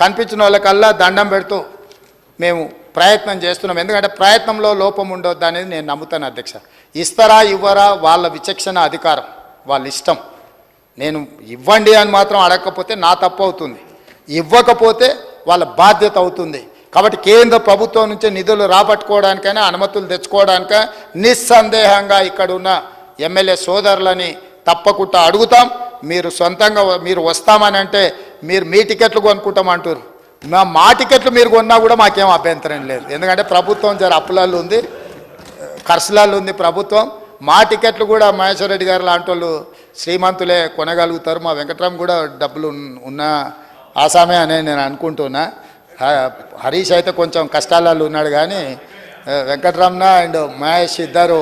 కనిపించిన వాళ్ళకల్లా దండం పెడుతూ మేము ప్రయత్నం చేస్తున్నాం. ఎందుకంటే ప్రయత్నంలో లోపం ఉండొద్దు అనేది నేను నమ్ముతాను అధ్యక్ష. ఇస్తారా ఇవ్వరా వాళ్ళ విచక్షణ అధికారం వాళ్ళ ఇష్టం. నేను ఇవ్వండి అని మాత్రం అడగకపోతే నా తప్పు అవుతుంది. ఇవ్వకపోతే వాళ్ళ బాధ్యత అవుతుంది. కాబట్టి కేంద్ర ప్రభుత్వం నుంచి నిధులు రాబట్టుకోవడానికైనా అనుమతులు తెచ్చుకోవడానిక నిస్సందేహంగా ఇక్కడ ఉన్న ఎమ్మెల్యే సోదరులని తప్పకుండా అడుగుతాం. మీరు సొంతంగా మీరు వస్తామని అంటే మీరు మీ టికెట్లు కొనుక్కుంటామంటారు మా మా టికెట్లు మీరు కొన్నా కూడా మాకేం అభ్యంతరం లేదు. ఎందుకంటే ప్రభుత్వం జర అప్పులలో ఉంది ఖర్చులలో ఉంది ప్రభుత్వం. మా టికెట్లు కూడా మహేశ్వర రెడ్డి గారు లాంటి వాళ్ళు శ్రీమంతులే కొనగలుగుతారు. మా వెంకటరామ్ కూడా డబ్బులు ఉన్న ఆసామే అనే నేను అనుకుంటున్నా. హరీష్ అయితే కొంచెం కష్టాలలో ఉన్నాడు కానీ వెంకటరామన అండ్ మహేష్ ఇద్దరు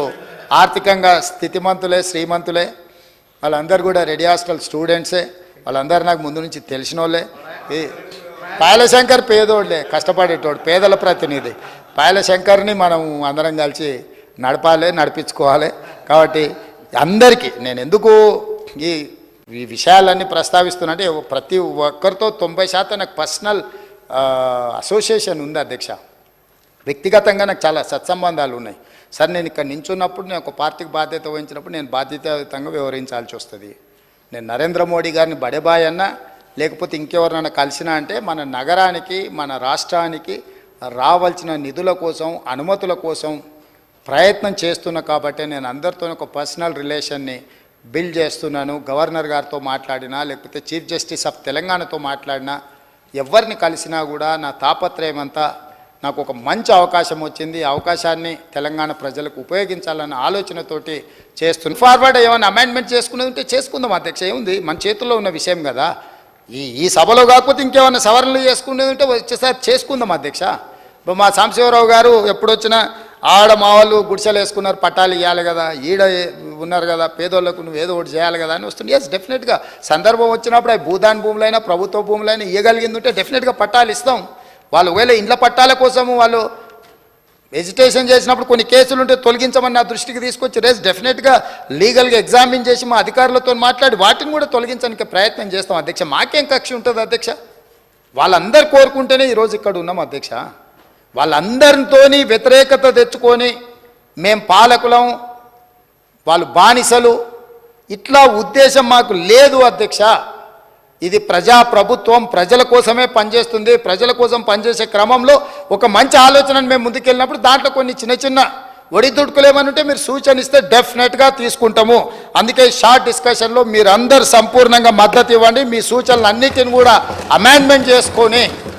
ఆర్థికంగా స్థితిమంతులే శ్రీమంతులే. వాళ్ళందరూ కూడా రెడీ హాస్టల్ స్టూడెంట్సే. వాళ్ళందరూ నాకు ముందు నుంచి తెలిసిన వాళ్ళే ఈ పాయలశంకర్ పేదోళ్ళే కష్టపడేటోడు పేదల ప్రతినిధి. పాయలశంకర్ని మనం అందరం కలిసి నడపాలి నడిపించుకోవాలి. కాబట్టి అందరికీ నేను ఎందుకు ఈ ఈ విషయాలన్నీ ప్రస్తావిస్తున్నాంటే ప్రతి ఒక్కరితో తొంభై శాతం నాకు పర్సనల్ అసోసియేషన్ ఉంది అధ్యక్ష. వ్యక్తిగతంగా నాకు చాలా సత్సంబంధాలు ఉన్నాయి. సార్ నేను ఇక్కడ నించున్నప్పుడు నేను ఒక పార్టీకి బాధ్యత వహించినప్పుడు నేను బాధ్యతాయుతంగా వ్యవహరించాల్సి వస్తుంది. నేను నరేంద్ర మోడీ గారిని బడేబాయ్ అన్నా లేకపోతే ఇంకెవరినైనా కలిసినా అంటే మన నగరానికి మన రాష్ట్రానికి రావాల్సిన నిధుల కోసం అనుమతుల కోసం ప్రయత్నం చేస్తున్నా కాబట్టి నేను అందరితో ఒక పర్సనల్ రిలేషన్ని బిల్డ్ చేస్తున్నాను. గవర్నర్ గారితో మాట్లాడినా లేకపోతే చీఫ్ జస్టిస్ ఆఫ్ తెలంగాణతో మాట్లాడినా ఎవరిని కలిసినా కూడా నా తాపత్రయం అంతా నాకు ఒక మంచి అవకాశం వచ్చింది. అవకాశాన్ని తెలంగాణ ప్రజలకు ఉపయోగించాలన్న ఆలోచనతోటి చేస్తున్నా ఫార్వర్డ్ ఏమైనా అమెండ్మెంట్ చేసుకునేది ఉంటే చేసుకుందాం అధ్యక్ష. ఏముంది? మన చేతుల్లో ఉన్న విషయం కదా. ఈ ఈ సభలో కాకపోతే ఇంకేమైనా సవరణలు చేసుకునేది ఉంటే వచ్చేసారి చేసుకుందాం అధ్యక్ష. ఇప్పుడు మా సాంబశివరావు గారు ఎప్పుడొచ్చినా ఆడ మా వాళ్ళు గుడిసెలు వేసుకున్నారు పట్టాలు ఇవ్వాలి కదా ఈడ ఉన్నారు కదా పేదోళ్ళకు నువ్వు ఏదో ఒకటి చేయాలి కదా అని వస్తుంది ఎస్ డెఫినెట్గా సందర్భం వచ్చినప్పుడు అవి భూదాన్ భూములైనా ప్రభుత్వ భూములైనా ఇవ్వగలిగింది ఉంటే డెఫినెట్గా పట్టాలు ఇస్తాం. వాళ్ళు ఒకవేళ ఇండ్ల పట్టాల కోసము వాళ్ళు ఎజిటేషన్ చేసినప్పుడు కొన్ని కేసులు ఉంటే తొలగించమని నా దృష్టికి తీసుకొచ్చి రేస్ డెఫినెట్గా లీగల్గా ఎగ్జామిన్ చేసి మా అధికారులతో మాట్లాడి వాటిని కూడా తొలగించడానికి ప్రయత్నం చేస్తాం అధ్యక్ష. మాకేం కక్ష ఉంటుంది అధ్యక్ష? వాళ్ళందరు కోరుకుంటేనే ఈరోజు ఇక్కడ ఉన్నాం అధ్యక్ష. వాళ్ళందరితోని వ్యతిరేకత తెచ్చుకొని మేం పాలకులం వాళ్ళు బానిసలు ఇట్లా ఉద్దేశం మాకు లేదు అధ్యక్ష. ఇది ప్రజా ప్రభుత్వం ప్రజల కోసమే పనిచేస్తుంది. ప్రజల కోసం పనిచేసే క్రమంలో ఒక మంచి ఆలోచనను మేము ముందుకెళ్ళినప్పుడు దాంట్లో కొన్ని చిన్న చిన్న ఒడిదుడుకులు ఉంటే మీరు సూచన ఇస్తే డెఫినెట్గా తీసుకుంటాము. అందుకే షార్ట్ డిస్కషన్లో మీరందరూ సంపూర్ణంగా మద్దతు ఇవ్వండి. మీ సూచనలు అన్నిటిని కూడా అమెండ్మెంట్ చేసుకొని